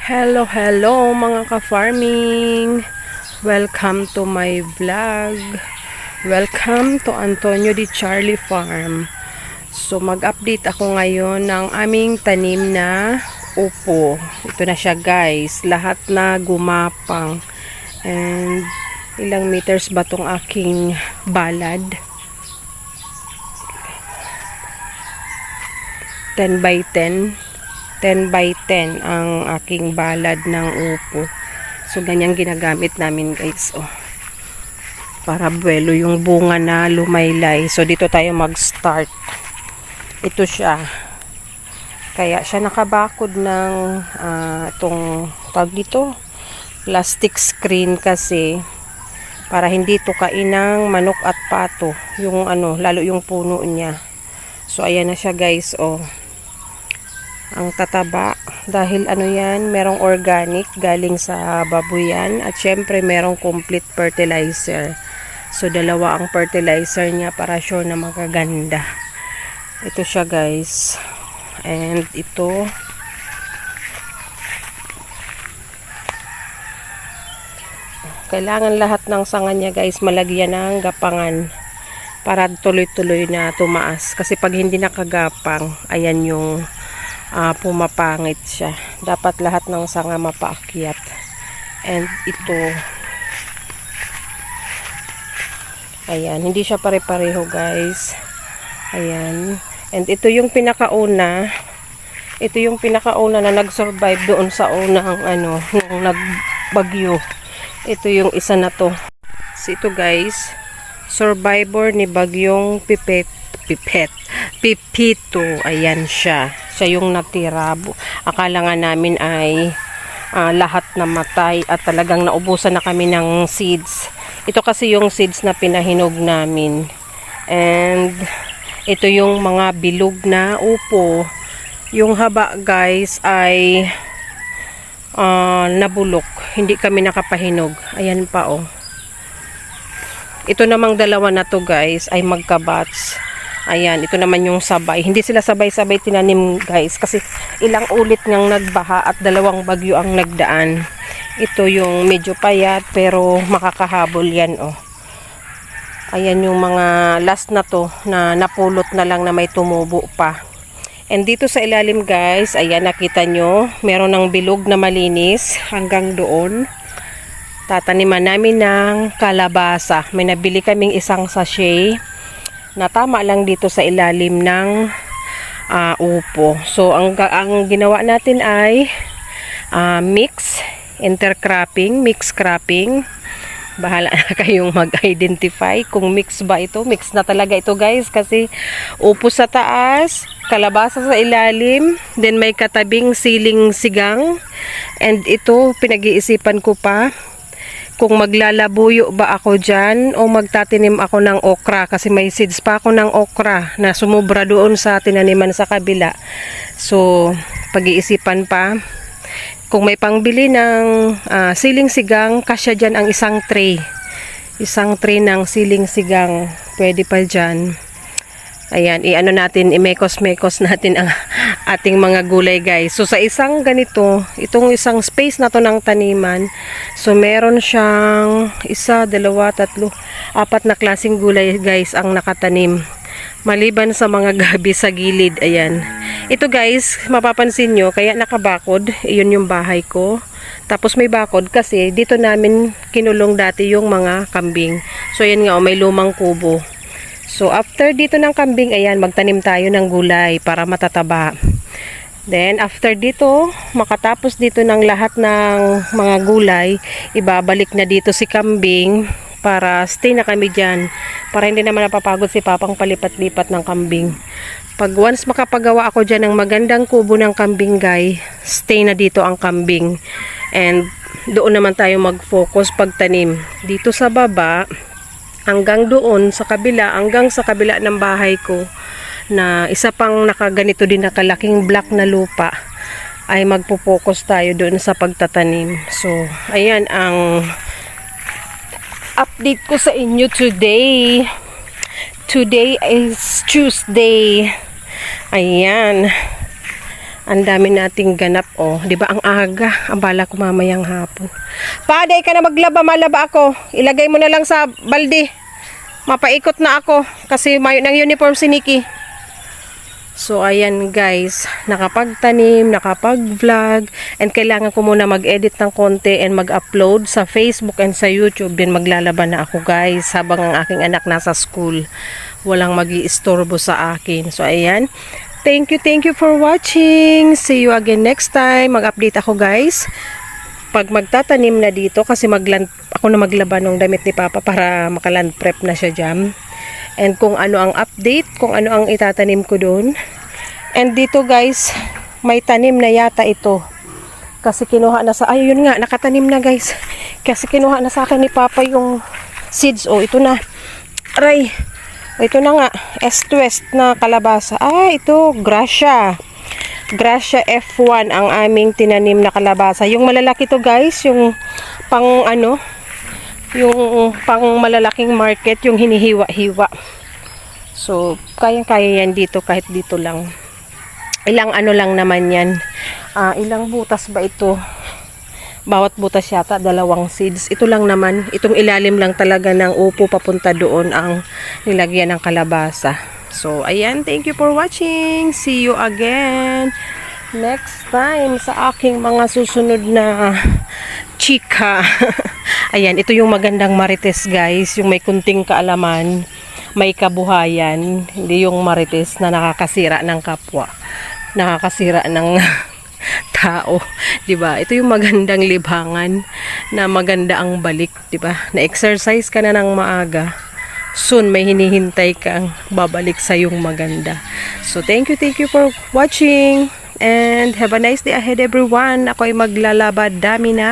Hello, hello mga ka-farming! Welcome to my vlog. Welcome to Antonio Di Charlie Farm. So mag-update ako ngayon ng aming tanim na upo. Ito na siya guys. Lahat na gumapang. And ilang meters ba tong aking balad? 10 by 10. 10 by 10 ang aking balad ng upo. So, ganyan ginagamit namin guys. Oh. Para buwelo yung bunga na lumaylay. So, dito tayo mag-start. Ito siya. Kaya siya nakabakod ng ah, itong tawag dito. Plastic screen kasi para hindi tukain ng manok at pato. Yung ano, lalo yung puno niya. So, ayan na siya guys. Oh ang tataba dahil ano yan, merong organic galing sa babuyan at syempre merong complete fertilizer. So dalawa ang fertilizer niya para sure na magaganda. Ito siya guys. And ito kailangan lahat ng sanga niya guys malagyan ng gapangan para tuloy-tuloy na tumaas kasi pag hindi nakagapang ayan yung uh, pumapangit siya. Dapat lahat ng sanga mapaakyat. And ito, ayan, hindi siya pare-pareho guys. Ayan. And ito yung pinakauna, ito yung pinakauna na nag-survive doon sa unang ano, nung nagbagyo. Ito yung isa na to. So ito guys, survivor ni bagyong pipet, pipet, pipito. Ayan siya siya yung natira. Akala nga namin ay uh, lahat namatay at talagang naubusan na kami ng seeds. Ito kasi yung seeds na pinahinog namin. And ito yung mga bilog na upo. Yung haba guys ay uh, nabulok. Hindi kami nakapahinog. Ayan pa oh. Ito namang dalawa na to guys ay magkabats. Ayan, ito naman yung sabay. Hindi sila sabay-sabay tinanim guys kasi ilang ulit ngang nagbaha at dalawang bagyo ang nagdaan. Ito yung medyo payat pero makakahabol yan oh. Ayan yung mga last na to na napulot na lang na may tumubo pa. And dito sa ilalim guys, ayan nakita nyo, meron ng bilog na malinis hanggang doon. Tataniman namin ng kalabasa. May nabili kaming isang sachet na tama lang dito sa ilalim ng uh, upo. So, ang, ang ginawa natin ay uh, mix, intercropping, mix cropping. Bahala na kayong mag-identify kung mix ba ito. Mix na talaga ito guys kasi upo sa taas, kalabasa sa ilalim, then may katabing siling sigang. And ito, pinag-iisipan ko pa kung maglalabuyo ba ako dyan o magtatinim ako ng okra kasi may seeds pa ako ng okra na sumubra doon sa tinaniman sa kabila. So, pag-iisipan pa. Kung may pangbili ng uh, siling sigang, kasya dyan ang isang tray. Isang tray ng siling sigang. Pwede pa dyan. Ayan, i-ano natin, i-mekos-mekos natin ang ating mga gulay guys. So sa isang ganito, itong isang space na to ng taniman, so meron siyang isa, dalawa, tatlo, apat na klaseng gulay guys ang nakatanim. Maliban sa mga gabi sa gilid, ayan. Ito guys, mapapansin nyo, kaya nakabakod, iyon yung bahay ko. Tapos may bakod kasi dito namin kinulong dati yung mga kambing. So ayan nga, oh, may lumang kubo. So, after dito ng kambing, ayan, magtanim tayo ng gulay para matataba. Then, after dito, makatapos dito ng lahat ng mga gulay, ibabalik na dito si kambing para stay na kami dyan. Para hindi naman napapagod si Papang palipat-lipat ng kambing. Pag once makapagawa ako dyan ng magandang kubo ng kambing guy, stay na dito ang kambing. And doon naman tayo mag-focus pagtanim. Dito sa baba, hanggang doon sa kabila, hanggang sa kabila ng bahay ko na isa pang nakaganito din na kalaking black na lupa ay magpo-focus tayo doon sa pagtatanim. So, ayan ang update ko sa inyo today. Today is Tuesday. Ayan. Ang dami nating ganap, oh. Di ba ang aga? Ang bala ko mamayang hapon. Paday ka na maglaba, malaba ako. Ilagay mo na lang sa balde. Mapaikot na ako kasi may ng uniform si Nikki. So, ayan guys, nakapagtanim, nakapag-vlog, and kailangan ko muna mag-edit ng konti and mag-upload sa Facebook and sa YouTube. Then maglalaban na ako guys, habang ang aking anak nasa school. Walang mag istorbo sa akin. So, ayan. Thank you, thank you for watching. See you again next time. Mag-update ako guys. Pag magtatanim na dito, kasi magland, ako na maglaban ng damit ni Papa para makaland prep na siya dyan and kung ano ang update, kung ano ang itatanim ko doon. And dito guys, may tanim na yata ito. Kasi kinuha na sa, ay yun nga, nakatanim na guys. Kasi kinuha na sa akin ni Papa yung seeds. Oh, ito na. Aray, ito na nga, S-twist na kalabasa. Ah, ito, Gracia. Gracia F1 ang aming tinanim na kalabasa. Yung malalaki to guys, yung pang ano, yung pang malalaking market, yung hinihiwa-hiwa. So, kayang-kaya yan dito kahit dito lang. Ilang ano lang naman yan. Ah, ilang butas ba ito? Bawat butas yata, dalawang seeds. Ito lang naman, itong ilalim lang talaga ng upo papunta doon ang nilagyan ng kalabasa. So, ayan, thank you for watching. See you again next time sa aking mga susunod na chika. Ayan, ito yung magandang marites guys, yung may kunting kaalaman, may kabuhayan, hindi yung marites na nakakasira ng kapwa, nakakasira ng tao, 'di ba? Ito yung magandang libangan na maganda ang balik, 'di ba? Na-exercise ka na ng maaga. Soon may hinihintay kang babalik sa yung maganda. So thank you, thank you for watching. And have a nice day ahead everyone. Ako ay maglalaba. Dami na.